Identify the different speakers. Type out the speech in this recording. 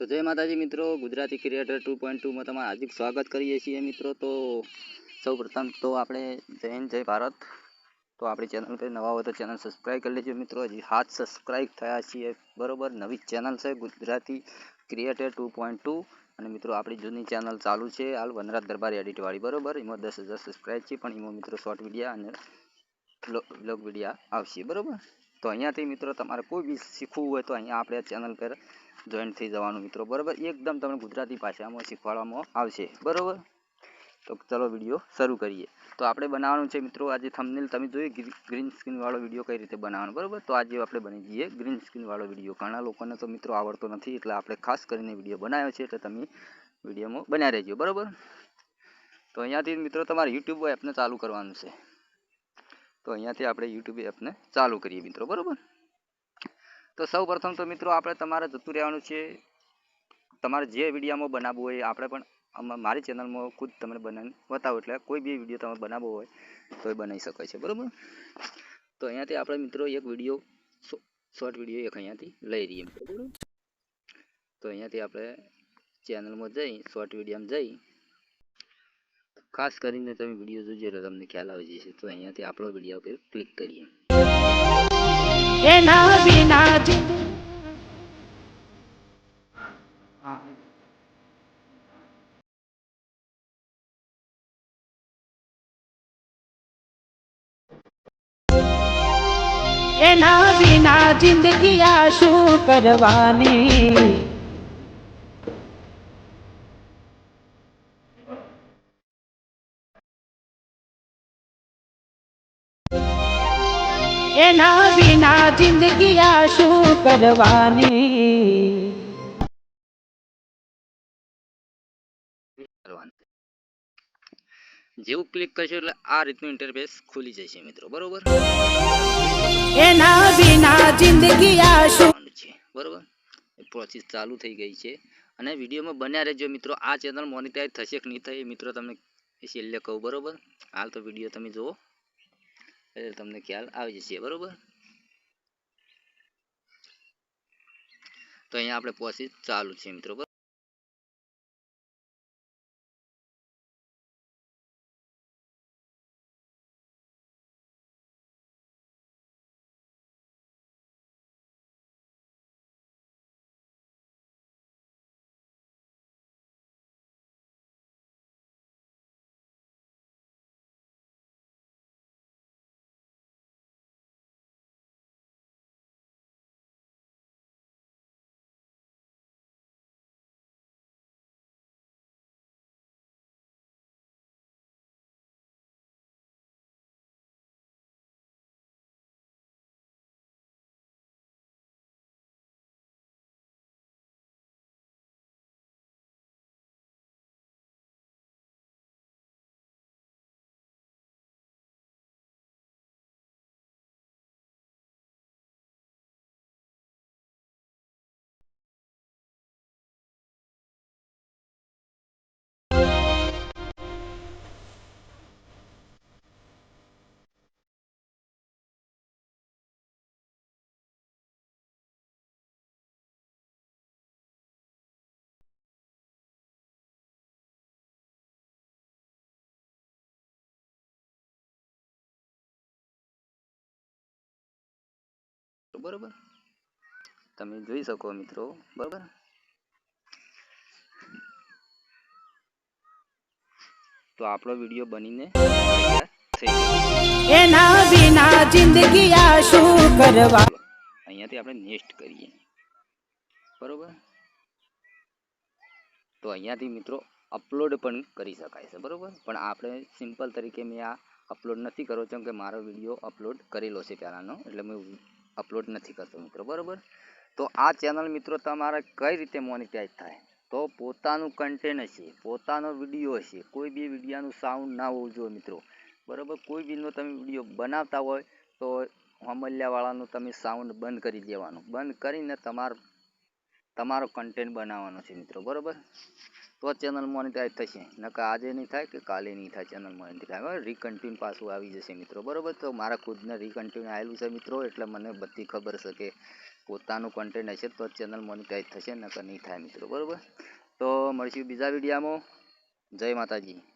Speaker 1: તો જય માતાજી મિત્રો, ગુજરાતી ક્રિએટર ટુ પોઈન્ટ ટુમાં તમારું હાર્દિક સ્વાગત કરીએ છીએ મિત્રો. તો સૌ પ્રથમ તો આપણે હિન્દ, જય ભારત. તો આપણી ચેનલ પર નવા હોય તો ચેનલ સબસ્ક્રાઈબ કરી લેજો મિત્રો. હજી હાથ સબસ્ક્રાઈબ થયા છીએ. બરોબર, નવી ચેનલ છે Gujarati creator two point two અને મિત્રો, આપણી જૂની ચેનલ ચાલુ છે હાલ, વનરાજ દરબાર એડિટવાળી બરોબર, એમાં દસ હજાર સબસ્ક્રાઈબ છે. પણ એમાં મિત્રો શોર્ટ વિડીયા અને બ્લોગ વિડીયા આવશે. બરોબર? તો અહીંયાથી મિત્રો તમારે કોઈ બી શીખવું હોય તો અહીંયા આપણે ચેનલ પર જોઈન થઈ જવાનું મિત્રો. બરોબર? એકદમ તમને ગુજરાતી ભાષામાં શીખવાડવામાં આવશે. બરોબર? તો ચલો વીડિયો શરૂ કરીએ. તો આપણે બનાવવાનું છે મિત્રો, આજે થંબનેલ તમે જોઈએ ગ્રીન સ્ક્રીન વાળો વીડિયો કઈ રીતે બનાવવાનો, બરાબર? તો આજે આપણે બની જઈએ ગ્રીન સ્ક્રીન વાળો વીડિયો ઘણા લોકોને તો મિત્રો આવડતો નથી, એટલે આપણે ખાસ કરીને વીડિયો બનાવ્યો છે, એટલે તમે વિડીયોમાં બન્યા રહેજો. બરોબર? તો અહીંયાથી મિત્રો તમારે યુટ્યુબ એપને ચાલુ કરવાનું છે. તો અહીંયાથી આપણે યુટ્યુબ એપને ચાલુ કરીએ મિત્રો, બરોબર? તો સૌ પ્રથમ તો મિત્રો આપણે તમારે જતું રહેવાનું છે, તમારે જે વિડીયામાં બનાવવું હોય આપણે પણ મારી ચેનલમાં ખુદ તમને બનાવીને બતાવો એટલે કોઈ બી વીડિયો તમે બનાવવો હોય તો એ બનાવી શકાય છે, બરાબર? તો અહીંયાથી આપણે મિત્રો એક વીડિયો શોર્ટ વીડિયો એક અહીંયાથી લઈ રહીએ, બરાબર? તો અહીંયાથી આપણે ચેનલમાં જઈ, શોર્ટ વિડીયોમાં જઈ ખાસ કરીને તમે વીડિયો જોજો એટલે તમને ખ્યાલ આવી જશે. તો અહીંયાથી આપણો વીડિયો પર ક્લિક કરીએ.
Speaker 2: એના વિના જિંદગી આ શું કરવાની. એના વિના જિંદગી આ શું કરવાની.
Speaker 1: જેવું ક્લિક કરશો એટલે આ રીતનું ઇન્ટરફેસ ખુલી જશે મિત્રો બરોબર?
Speaker 2: એના વિના જિંદગી આ શું
Speaker 1: છે બરોબર? પ્રોસેસ ચાલુ થઈ ગઈ છે. અને વિડીયોમાં બન્યા રહેજો મિત્રો આ ચેનલ મોનિટાઈઝ થશે કે નહીં થાય એ મિત્રો તમને એ છેલ્લે કહું બરોબર? હાલ તો વીડિયો તમે જુઓ. એટલે તમને ખ્યાલ આવી જશે બરોબર? તો અહીંયા આપણે પ્રોસેસ ચાલુ છે મિત્રો બરોબર બરોબર. તમે જોઈ શકો મિત્રો બરોબર? તો આપણો વીડિયો બનીને
Speaker 2: એના વિના જિંદગી આ શું કરવા?
Speaker 1: અહીંયાથી આપણે નેક્સ્ટ કરીએ. બરોબર? તો અહીંયાથી મિત્રો અપલોડ પણ કરી શકાય છે બરોબર? પણ આપણે સિમ્પલ તરીકે મેં આ અપલોડ નથી કરો કેમ કે મારો વીડિયો અપલોડ કરેલો છે પહેલાંનો એટલે મેં અપલોડ નથી કરતો મિત્રો, બરાબર? તો આ ચેનલ મિત્રો તમારે કઈ રીતે મોનિટાઈઝ થાય? તો પોતાનું કન્ટેન્ટ હશે, પોતાનો વીડિયો હશે, કોઈ બી વિડીયાનું સાઉન્ડ ના હોવું જોઈએ મિત્રો, બરાબર? કોઈ બીનો તમે વીડિયો બનાવતા હોય તો હમલ્યાવાળાનું તમે સાઉન્ડ બંધ કરી દેવાનું. બંધ કરીને તમાર તમારો કન્ટેન્ટ બનાવવાનો છે મિત્રો, બરોબર? તો ચેનલ મોનિટાઈઝ થશે. નકા આજે નહીં થાય કે કાલે નહીં થાય ચેનલ મોનિટાઈઝ હવે રીકન્ટિન્યુ પાછું આવી જશે મિત્રો, બરોબર? તો મારા ખુદને રીકન્ટિન્યુ આવેલું છે મિત્રો, એટલે મને બધી ખબર છે કે પોતાનું કન્ટેન્ટ હશે તો ચેનલ મોનિટાઈઝ થશે, નકર નહીં થાય મિત્રો, બરાબર? તો મળશું બીજા વિડીયામાં જય માતાજી.